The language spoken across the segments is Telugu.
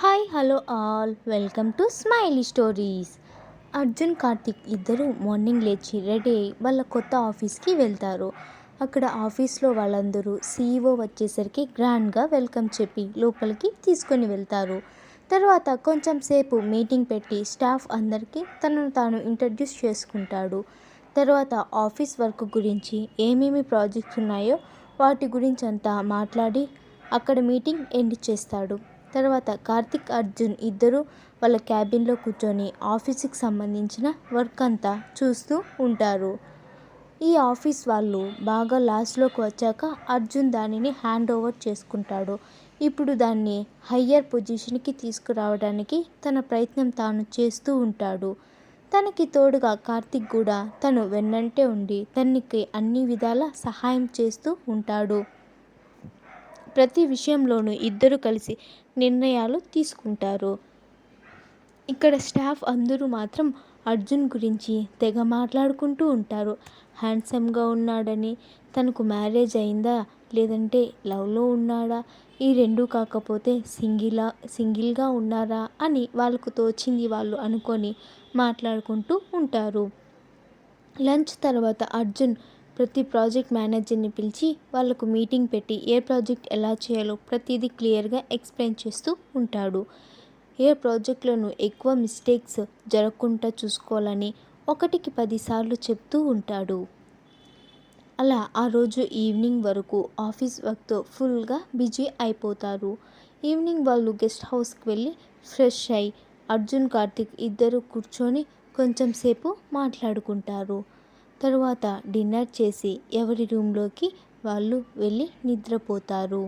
Hi hello all. Welcome to smiley stories. Arjun Karthik ఇద్దరు మార్నింగ్ లేచి రెడీ అయ్యి వాళ్ళ కొత్త ఆఫీస్కి వెళ్తారు. అక్కడ ఆఫీస్లో వాళ్ళందరూ సీఈఓ వచ్చేసరికి గ్రాండ్గా వెల్కమ్ చెప్పి లోపలికి తీసుకొని వెళ్తారు. తర్వాత కొంచెం సేపు మీటింగ్ పెట్టి స్టాఫ్ అందరికీ తనను తాను ఇంట్రడ్యూస్ చేసుకుంటాడు. తర్వాత ఆఫీస్ వర్క్ గురించి ఏమేమి ప్రాజెక్ట్స్ ఉన్నాయో వాటి గురించి అంతా మాట్లాడి అక్కడ మీటింగ్ ఎండ్ చేస్తాడు. తర్వాత కార్తిక్ అర్జున్ ఇద్దరు వాళ్ళ క్యాబిన్లో కూర్చొని ఆఫీస్కి సంబంధించిన వర్క్ అంతా చూస్తూ ఉంటారు. ఈ ఆఫీస్ వాళ్ళు బాగా లాస్ట్లోకి వచ్చాక అర్జున్ దానిని హ్యాండ్ ఓవర్ చేసుకుంటాడు. ఇప్పుడు దాన్ని హయ్యర్ పొజిషన్కి తీసుకురావడానికి తన ప్రయత్నం తాను చేస్తూ ఉంటాడు. తనకి తోడుగా కార్తిక్ కూడా తను వెన్నంటే ఉండి తనకి అన్ని విధాల సహాయం చేస్తూ ఉంటాడు. ప్రతి విషయంలోనూ ఇద్దరు కలిసి నిర్ణయాలు తీసుకుంటారు. ఇక్కడ స్టాఫ్ అందరూ మాత్రం అర్జున్ గురించి తెగ మాట్లాడుకుంటూ ఉంటారు. హ్యాండ్సమ్గా ఉన్నాడని తనకు మ్యారేజ్ అయిందా లేదంటే లవ్లో ఉన్నాడా ఈ రెండు కాకపోతే సింగిలా సింగిల్గా ఉన్నారా అని వాళ్ళకు తోచింది వాళ్ళు అనుకొని మాట్లాడుకుంటూ ఉంటారు. లంచ్ తర్వాత అర్జున్ ప్రతి ప్రాజెక్ట్ మేనేజర్ని పిలిచి వాళ్ళకు మీటింగ్ పెట్టి ఏ ప్రాజెక్ట్ ఎలా చేయాలో ప్రతిదీ క్లియర్గా ఎక్స్ప్లెయిన్ చేస్తూ ఉంటాడు. ఏ ప్రాజెక్టులను ఎక్కువ మిస్టేక్స్ జరగకుండా చూసుకోవాలని ఒకటికి పదిసార్లు చెప్తూ ఉంటాడు. అలా ఆ రోజు ఈవినింగ్ వరకు ఆఫీస్ వర్క్తో ఫుల్గా బిజీ అయిపోతారు. ఈవినింగ్ వాళ్ళు గెస్ట్ హౌస్కి వెళ్ళి ఫ్రెష్ అయి అర్జున్ కార్తిక్ ఇద్దరు కూర్చొని కొంచెం సేపు మాట్లాడుకుంటారు. తరువాత డిన్నర్ చేసి ఎవరి రూమ్లోకి వాళ్ళు వెళ్ళి నిద్రపోతారు.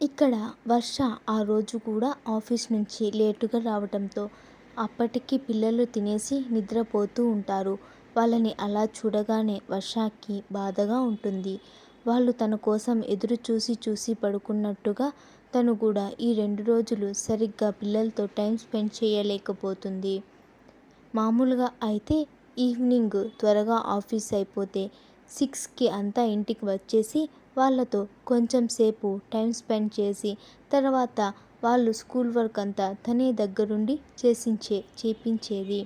ఇక్కడ వర్ష ఆ రోజు కూడా ఆఫీస్ నుంచి లేటుగా రావడంతో అప్పటికి పిల్లలు తినేసి నిద్రపోతూ ఉంటారు. వాళ్ళని అలా చూడగానే వర్షాకి బాధగా ఉంటుంది. వాళ్ళు తన కోసం ఎదురు చూసి చూసి పడుకున్నట్టుగా తను కూడా ఈ రెండు రోజులు సరిగ్గా పిల్లలతో టైం స్పెండ్ చేయలేకపోతుంది. మామూలుగా అయితే ఈవినింగ్ త్వరగా ఆఫీస్ అయిపోతే సిక్స్కి అంతా ఇంటికి వచ్చేసి వాళ్ళతో కొంచెం సేపు టైం స్పెండ్ చేసి తర్వాత వాళ్ళు స్కూల్ వర్క్ అంతా తనే దగ్గరుండి చేసించే చేపించేది.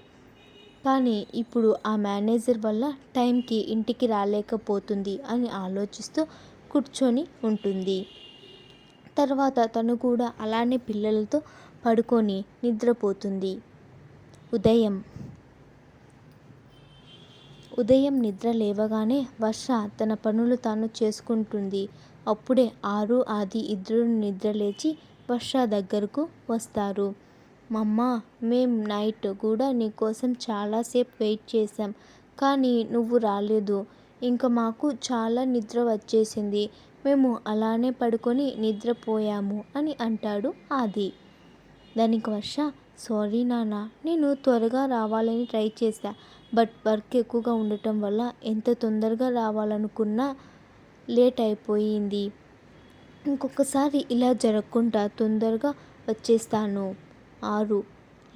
కానీ ఇప్పుడు ఆ మేనేజర్ వల్ల టైంకి ఇంటికి రాలేకపోతుంది అని ఆలోచిస్తూ కూర్చొని ఉంటుంది. తర్వాత తను కూడా అలానే పిల్లలతో పడుకొని నిద్రపోతుంది. ఉదయం. ఉదయం నిద్ర లేవగానే వర్ష తన పనులు తాను చేసుకుంటుంది. అప్పుడే ఆరు ఆది ఇద్దరు నిద్ర లేచి వర్ష దగ్గరకు వస్తారు. మమ్మా మేం నైట్ కూడా నీకోసం చాలాసేపు వెయిట్ చేసాం కానీ నువ్వు రాలేదు. ఇంకా మాకు చాలా నిద్ర వచ్చేసింది. మేము అలానే పడుకొని నిద్రపోయాము అని అంటాడు ఆది. దానికి వర్ష సారీ నాన్న నేను త్వరగా రావాలని ట్రై చేశా బట్ వర్క్ ఎక్కువగా ఉండటం వల్ల ఎంత తొందరగా రావాలనుకున్నా లేట్ అయిపోయింది. ఇంకొకసారి ఇలా జరగకుండా తొందరగా వచ్చేస్తాను. ఆరు.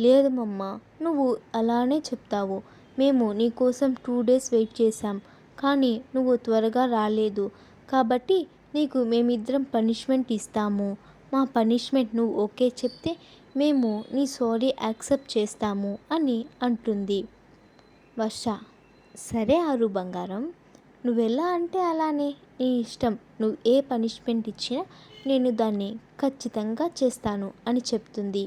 లేదు మమ్మ నువ్వు అలానే చెప్తావు. మేము నీకోసం టూ డేస్ వెయిట్ చేశాం కానీ నువ్వు త్వరగా రాలేదు. కాబట్టి నీకు మేమిద్దరం పనిష్మెంట్ ఇస్తాము. మా పనిష్మెంట్ నువ్వు ఓకే చెప్తే మేము నీ సారీ యాక్సెప్ట్ చేస్తాము అని అంటుంది. వర్ష సరే ఆరు బంగారం నువ్వెలా అంటే అలానే నీ ఇష్టం. నువ్వు ఏ పనిష్మెంట్ ఇచ్చినా నేను దాన్ని ఖచ్చితంగా చేస్తాను అని చెప్తుంది.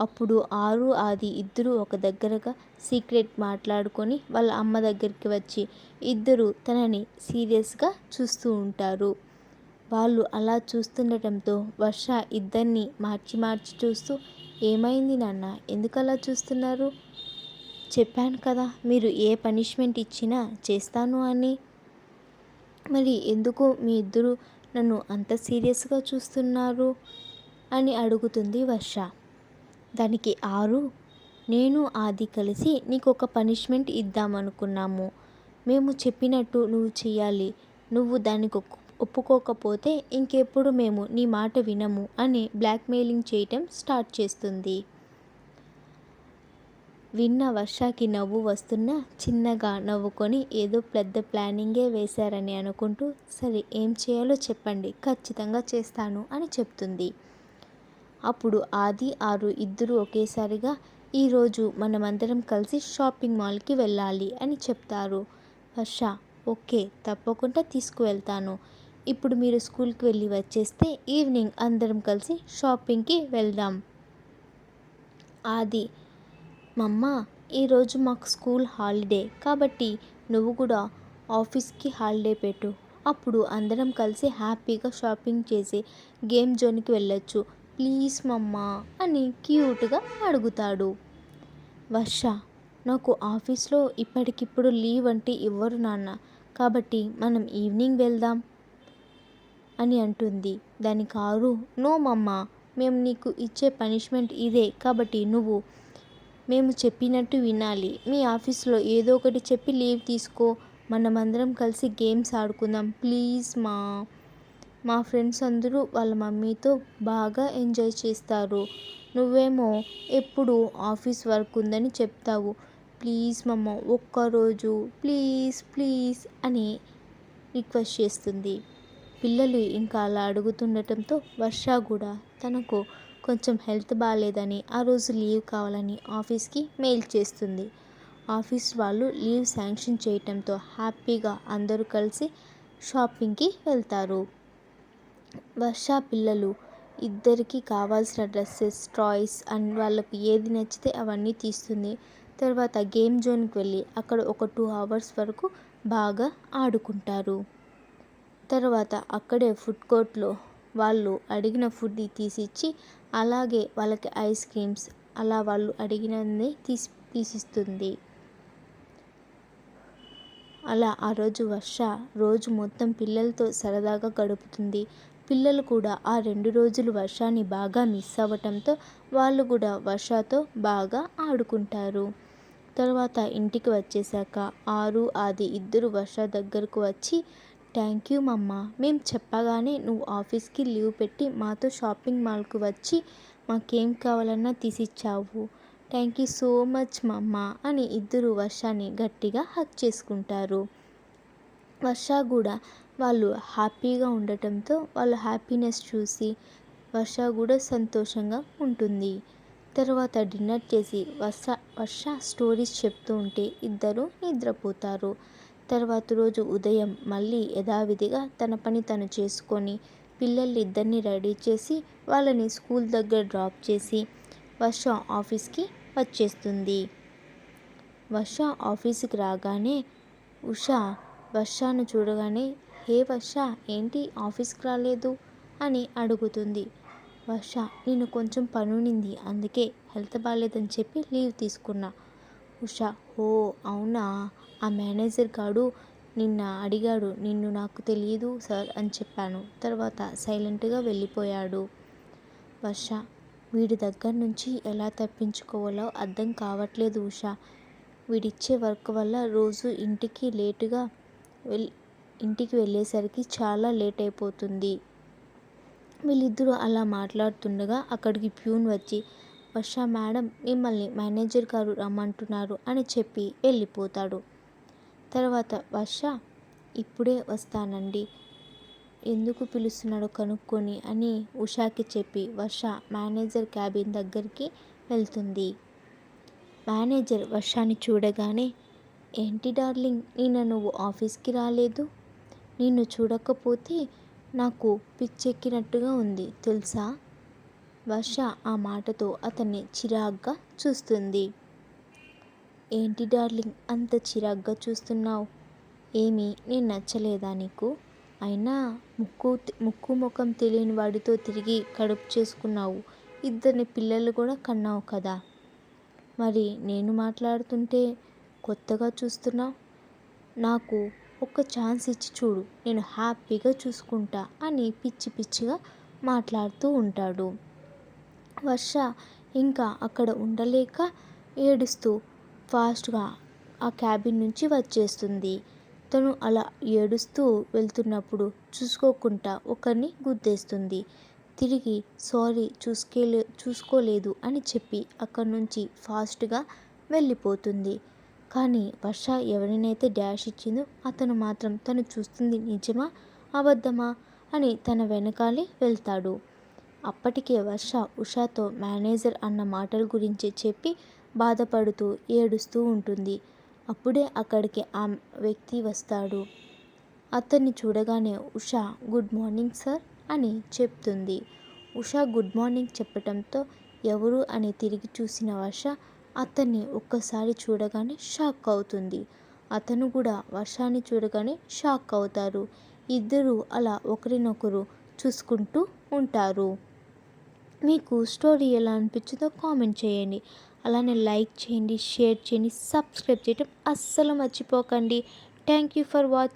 అప్పుడు ఆరు ఆది ఇద్దరు ఒక దగ్గరగా సీక్రెట్ మాట్లాడుకొని వాళ్ళ అమ్మ దగ్గరికి వచ్చి ఇద్దరు తనని సీరియస్గా చూస్తూ ఉంటారు. వాళ్ళు అలా చూస్తుండటంతో వర్ష ఇద్దరిని మార్చి మార్చి చూస్తూ ఏమైంది నాన్న? ఎందుకు అలా చూస్తున్నారు? చెప్పాను కదా మీరు ఏ పనిష్మెంట్ ఇచ్చినా చేస్తాను అని. మరి ఎందుకు మీ ఇద్దరు నన్ను అంత సీరియస్గా చూస్తున్నారు? అని అడుగుతుంది వర్ష. దానికి ఆరు. నేను ఆది కలిసి నీకు ఒక పనిష్మెంట్ ఇద్దామనుకున్నాము. మేము చెప్పినట్టు నువ్వు చేయాలి నువ్వు దానికి ఒప్పుకోకపోతే ఇంకెప్పుడు మేము నీ మాట వినము అని బ్లాక్మెయిలింగ్ చేయటం స్టార్ట్ చేస్తుంది. విన్న వర్షాకి నవ్వు వస్తున్నా చిన్నగా నవ్వుకొని ఏదో పెద్ద ప్లానింగే వేశారని అనుకుంటూ సరే ఏం చేయాలో చెప్పండి ఖచ్చితంగా చేస్తాను అని చెప్తుంది. అప్పుడు ఆది ఆరు ఇద్దరు ఒకేసారిగా ఈరోజు మనమందరం కలిసి షాపింగ్ మాల్కి వెళ్ళాలి అని చెప్తారు. వర్ష ఓకే తప్పకుండా తీసుకువెళ్తాను. ఇప్పుడు మీరు స్కూల్కి వెళ్ళి వచ్చేస్తే ఈవినింగ్ అందరం కలిసి షాపింగ్కి వెళ్దాం. ఆది మమ్మ ఈరోజు మాకు స్కూల్ హాలిడే కాబట్టి నువ్వు కూడా ఆఫీస్కి హాలిడే పెట్టు. అప్పుడు అందరం కలిసి హ్యాపీగా షాపింగ్ చేసి గేమ్ జోన్కి వెళ్ళొచ్చు. ప్లీజ్ మమ్మా అని క్యూట్గా అడుగుతాడు. వర్ష నాకు ఆఫీస్లో ఇప్పటికిప్పుడు లీవ్ అంటే ఇవ్వరు నాన్న కాబట్టి మనం ఈవినింగ్ వెళ్దాం అని అంటుంది. దాని కారు నో మమ్మ మేము నీకు ఇచ్చే పనిష్మెంట్ ఇదే కాబట్టి నువ్వు మేము చెప్పినట్టు వినాలి. మీ ఆఫీస్లో ఏదో ఒకటి చెప్పి లీవ్ తీసుకో మనమందరం కలిసి గేమ్స్ ఆడుకుందాం ప్లీజ్ మా. మా ఫ్రెండ్స్ అందరూ వాళ్ళ మమ్మీతో బాగా ఎంజాయ్ చేస్తారు. నువ్వేమో ఎప్పుడు ఆఫీస్ వర్క్ ఉందని చెప్తావు. ప్లీజ్ మమ్మ ఒక్కరోజు ప్లీజ్ ప్లీజ్ అని రిక్వెస్ట్ చేస్తుంది. పిల్లలు ఇంకా అలా అడుగుతుండటంతో వర్ష కూడా తనకు కొంచెం హెల్త్ బాగాలేదని ఆ రోజు లీవ్ కావాలని ఆఫీస్కి మెయిల్ చేస్తుంది. ఆఫీస్ వాళ్ళు లీవ్ శాంక్షన్ చేయటంతో హ్యాపీగా అందరూ కలిసి షాపింగ్కి వెళ్తారు. వర్ష పిల్లలు ఇద్దరికి కావాల్సిన డ్రెస్సెస్ టాయ్స్ అండ్ వాళ్ళకి ఏది నచ్చితే అవన్నీ తీస్తుంది. తర్వాత గేమ్ జోన్కి వెళ్ళి అక్కడ ఒక టూ అవర్స్ వరకు బాగా ఆడుకుంటారు. తర్వాత అక్కడే ఫుడ్ కోర్ట్లో వాళ్ళు అడిగిన ఫుడ్ తీసిచ్చి అలాగే వాళ్ళకి ఐస్ క్రీమ్స్ అలా వాళ్ళు అడిగినది తీసి తీసిస్తుంది. అలా ఆ రోజు వర్ష రోజు మొత్తం పిల్లలతో సరదాగా గడుపుతుంది. పిల్లలు కూడా ఆ రెండు రోజులు వర్షాన్ని బాగా మిస్ అవ్వటంతో వాళ్ళు కూడా వర్షతో బాగా ఆడుకుంటారు. తర్వాత ఇంటికి వచ్చేసాక ఆరు ఆది ఇద్దరు వర్ష దగ్గరకు వచ్చి థ్యాంక్ యూ మమ్మ మేము చెప్పగానే నువ్వు ఆఫీస్కి లీవ్ పెట్టి మాతో షాపింగ్ మాల్కు వచ్చి మాకేం కావాలన్నా తీసిచ్చావు. థ్యాంక్ యూ సో మచ్ మమ్మ అని ఇద్దరు వర్షాన్ని గట్టిగా హక్ చేసుకుంటారు. వర్ష కూడా వాళ్ళు హ్యాపీగా ఉండటంతో వాళ్ళ హ్యాపీనెస్ చూసి వర్ష కూడా సంతోషంగా ఉంటుంది. తర్వాత డిన్నర్ చేసి వర్ష వర్ష స్టోరీస్ చెప్తూ ఉంటే ఇద్దరు నిద్రపోతారు. తర్వాత రోజు ఉదయం మళ్ళీ యథావిధిగా తన పని తను చేసుకొని పిల్లలిద్దరిని రెడీ చేసి వాళ్ళని స్కూల్ దగ్గర డ్రాప్ చేసి వర్ష ఆఫీస్కి వచ్చేస్తుంది. వర్ష ఆఫీస్కి రాగానే ఉషా వర్షాను చూడగానే హే వర్ష ఏంటి ఆఫీస్కి రాలేదు? అని అడుగుతుంది. వర్ష నేను కొంచెం పనునింది అందుకే హెల్త్ బాగాలేదని చెప్పి లీవ్ తీసుకున్నా. ఉషా ఓ అవునా? ఆ మేనేజర్ గాడు నిన్న అడిగాడు నిన్ను నాకు తెలియదు సార్ అని చెప్పాను. తర్వాత సైలెంట్గా వెళ్ళిపోయాడు. వర్ష వీడి దగ్గర నుంచి ఎలా తప్పించుకోవాలో అర్థం కావట్లేదు ఉషా. వీడిచ్చే వర్క్ వల్ల రోజు ఇంటికి లేటుగా వెళ్ళి ఇంటికి వెళ్ళేసరికి చాలా లేట్ అయిపోతుంది. వీళ్ళిద్దరూ అలా మాట్లాడుతుండగా అక్కడికి ప్యూన్ వచ్చి వర్ష మేడం మిమ్మల్ని మేనేజర్ గారు రమ్మంటున్నారు అని చెప్పి వెళ్ళిపోతాడు. తర్వాత వర్ష ఇప్పుడే వస్తానండి. ఎందుకు పిలుస్తున్నాడో కనుక్కొని అని ఉషాకి చెప్పి వర్ష మేనేజర్ క్యాబిన్ దగ్గరికి వెళ్తుంది. మేనేజర్ వర్షాన్ని చూడగానే ఏంటి డార్లింగ్ నిన్న నువ్వు ఆఫీస్కి రాలేదు? నిన్ను చూడకపోతే నాకు పిచ్చెక్కినట్టుగా ఉంది తెలుసా? వర్ష ఆ మాటతో అతన్ని చిరాగ్గా చూస్తుంది. ఏంటి డార్లింగ్ అంత చిరాగ్గా చూస్తున్నావు? ఏమీ నేను నచ్చలేదా నీకు? అయినా ముక్కు ముక్కు ముఖం తెలియని వాడితో తిరిగి కడుపు చేసుకున్నావు. ఇద్దరిని పిల్లలు కూడా కన్నావు కదా? మరి నేను మాట్లాడుతుంటే కొత్తగా చూస్తున్నావు? నాకు ఒక్క ఛాన్స్ ఇచ్చి చూడు నేను హ్యాపీగా చూసుకుంటా అని పిచ్చి పిచ్చిగా మాట్లాడుతూ ఉంటాడు. వర్ష ఇంకా అక్కడ ఉండలేక ఏడుస్తూ ఫాస్ట్గా ఆ క్యాబిన్ నుంచి వచ్చేస్తుంది. తను అలా ఏడుస్తూ వెళ్తున్నప్పుడు చూసుకోకుండా ఒకరిని గుద్దేస్తుంది. తిరిగి సారీ చూసుకెళ్ళే చూసుకోలేదు అని చెప్పి అక్కడి నుంచి ఫాస్ట్గా వెళ్ళిపోతుంది. కానీ వర్ష ఎవరినైతే డాష్ ఇచ్చిందో అతను మాత్రం తను చూస్తుంది నిజమా అబద్ధమా అని తన వెనకాలే వెళ్తాడు. అప్పటికే వర్ష ఉషాతో మేనేజర్ అన్న మాటల గురించి చెప్పి బాధపడుతూ ఏడుస్తూ ఉంటుంది. అప్పుడే అక్కడికి ఆ వ్యక్తి వస్తాడు. అతన్ని చూడగానే ఉషా గుడ్ మార్నింగ్ సార్ అని చెప్తుంది. ఉషా గుడ్ మార్నింగ్ చెప్పటంతో ఎవరు అని తిరిగి చూసిన వర్ష అతన్ని ఒక్కసారి చూడగానే షాక్ అవుతుంది. అతను కూడా వర్షాన్ని చూడగానే షాక్ అవుతారు. ఇద్దరూ అలా ఒకరినొకరు చూసుకుంటూ ఉంటారు. మీకు స్టోరీ ఎలా అనిపించిందో కామెంట్ చేయండి. అలానే లైక్ చేయండి షేర్ చేయండి సబ్స్క్రైబ్ చేయడం అస్సలు మర్చిపోకండి. Thank you for watching